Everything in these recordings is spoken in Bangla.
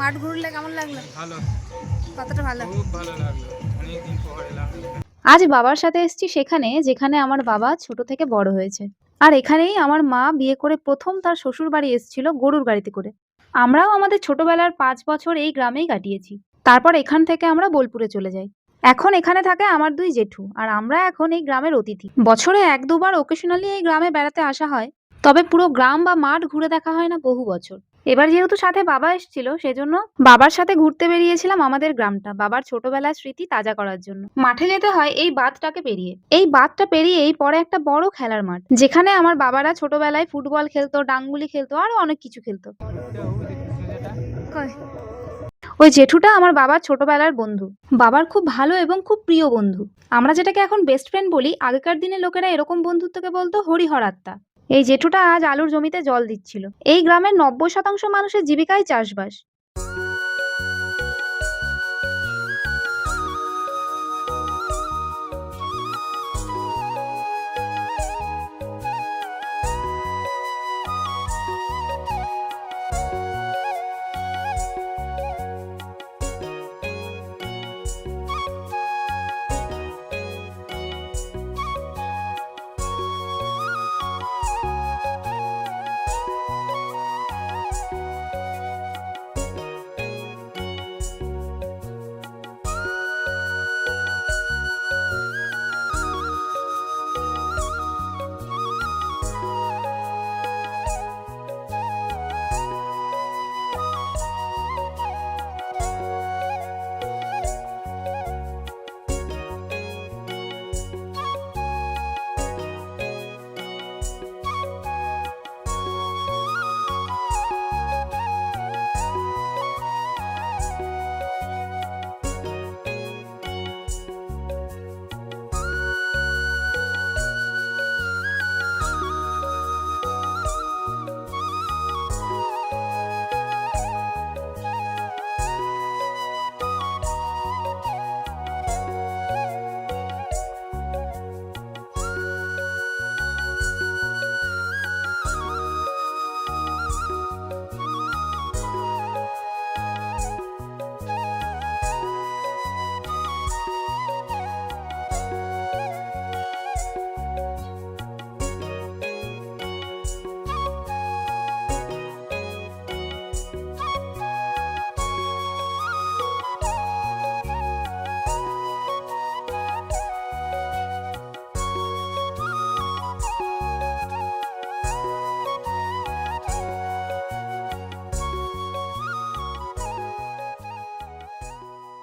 মাঠ ঘুরলে কেমন লাগল? ভালো। কতটা ভালো? খুব ভালো লাগল। অনেকদিন পর এলাম। আজ বাবার সাথে এসেছি সেখানে যেখানে আমার বাবা ছোট থেকে বড় হয়েছে। আর এখানেই আমার মা বিয়ে করে প্রথম তার শ্বশুর বাড়ি এসেছিল গরুর গাড়িতে করে। আমরাও আমাদের ছোটবেলার পাঁচ বছর এই গ্রামেই কাটিয়েছি। তারপর এখান থেকে আমরা বোলপুরে চলে যাই। এখন এখানে থাকে আমার দুই জেঠু আর আমরা এখন এই গ্রামের অতিথি। বছরে এক দুবার ওকেশনালি এই গ্রামে বেড়াতে আসা হয়। তবে পুরো গ্রাম বা মাঠ ঘুরে দেখা হয় না বহু বছর। এবার যেহেতু সাথে বাবা এসেছিল, সেজন্য বাবার সাথে ঘুরতে বেরিয়েছিলাম আমাদের গ্রামটা, বাবার ছোটবেলার স্মৃতি তাজা করার জন্য। মাঠে যেতে হয় এই বাঁধটাকে পেরিয়ে। এই বাঁধটা পেরিয়েই পরে একটা বড় খেলার মাঠ, যেখানে আমার বাবারা ছোটবেলায় ফুটবল খেলতো, ডাঙ্গুলি খেলতো, আরও অনেক কিছু খেলতো। ওই জেঠুটা আমার বাবার ছোটবেলার বন্ধু। বাবার খুব ভালো এবং খুব প্রিয় বন্ধু। আমরা যেটাকে এখন বেস্ট ফ্রেন্ড বলি, আগেকার দিনে লোকেরা এরকম বন্ধুত্বকে বলতো হরিহর আত্মা। এই জেঠুটা আজ আলুর জমিতে জল দিচ্ছিল। এই গ্রামের নব্বই শতাংশ মানুষের জীবিকাই চাষবাস।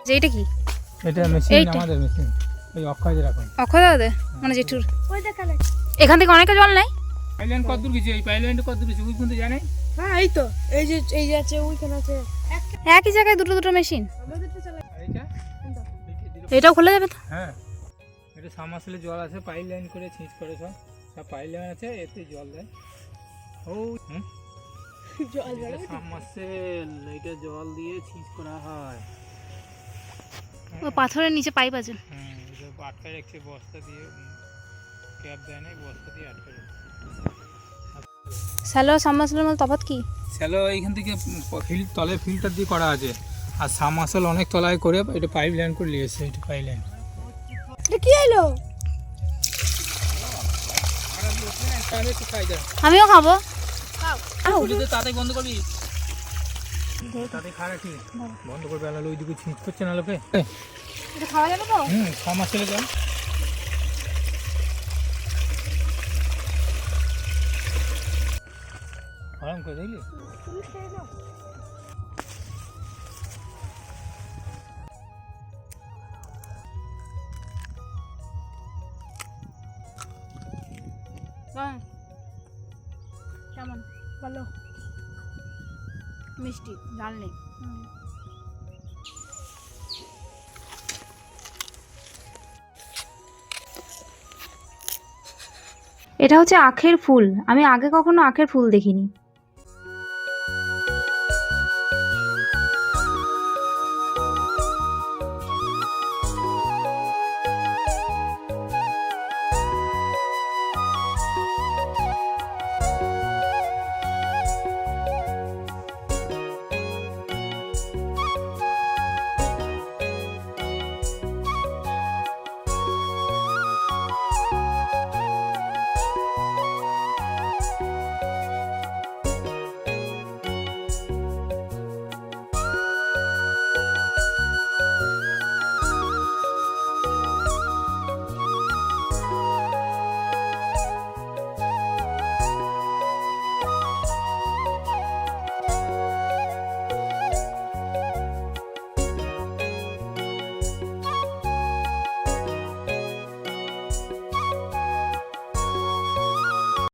যে এটা কি? এটা মেশিন আমাদের মেশিন ওই অক্ষয় রাখুন অক্ষয় দাদা মানে জেঠুর। এখান থেকে অনেকে জল নেয়? পাইলেন কত দূর গেছে এই পাইলেনটা কত দূর গেছে ওই পর্যন্ত জানে? হ্যাঁ এই তো। এই যে এই যে আছে ওইখানে আছে। একই জায়গায় দুটো দুটো মেশিন এটাও খোলা যাবে তো? হ্যাঁ। এটা সামাসলে জল আছে পাইপ লাইন করে ছিঁচ করে সব। সব পাইপ লাইন আছে এতে জল দেয়। ও জল এটা সাবমার্সেল এটা জল দিয়ে ছিঁচ করা হয়। ও পাথরের নিচে পাইপ আছে। আটকায় রাখছে বস্তা দিয়ে ক্যাপ দেয় না বস্তা দিয়ে আটকায় রাখছে। স্যালো সাবমার্সিবলের মধ্যে তফাৎ কি? শ্যালো এইখান থেকে ফিল্ড তলে ফিল্টার দিয়ে করা আছে। আর সাবমার্সেল অনেক তলায় করে এটা পাইপ লাইন করে নিয়ে এসছে এটা পাইপ লাইন। এটা কি হলো? আমিও খাব। তাড়াতাড়ি বন্ধ করবি। তাতে খারাপ ঠিক। বন্ধ করবে আলাদা ওইদিকে ছিঁচ করছে না লোকে। এটা খাওয়া যাবে তো? হুম সাবমার্সেলে যান আরাম করে দেখলি? কেমন? ভালো? মিষ্টি ঝাল নেই। এটা হচ্ছে আখের ফুল। আমি আগে কখনো আখের ফুল দেখিনি।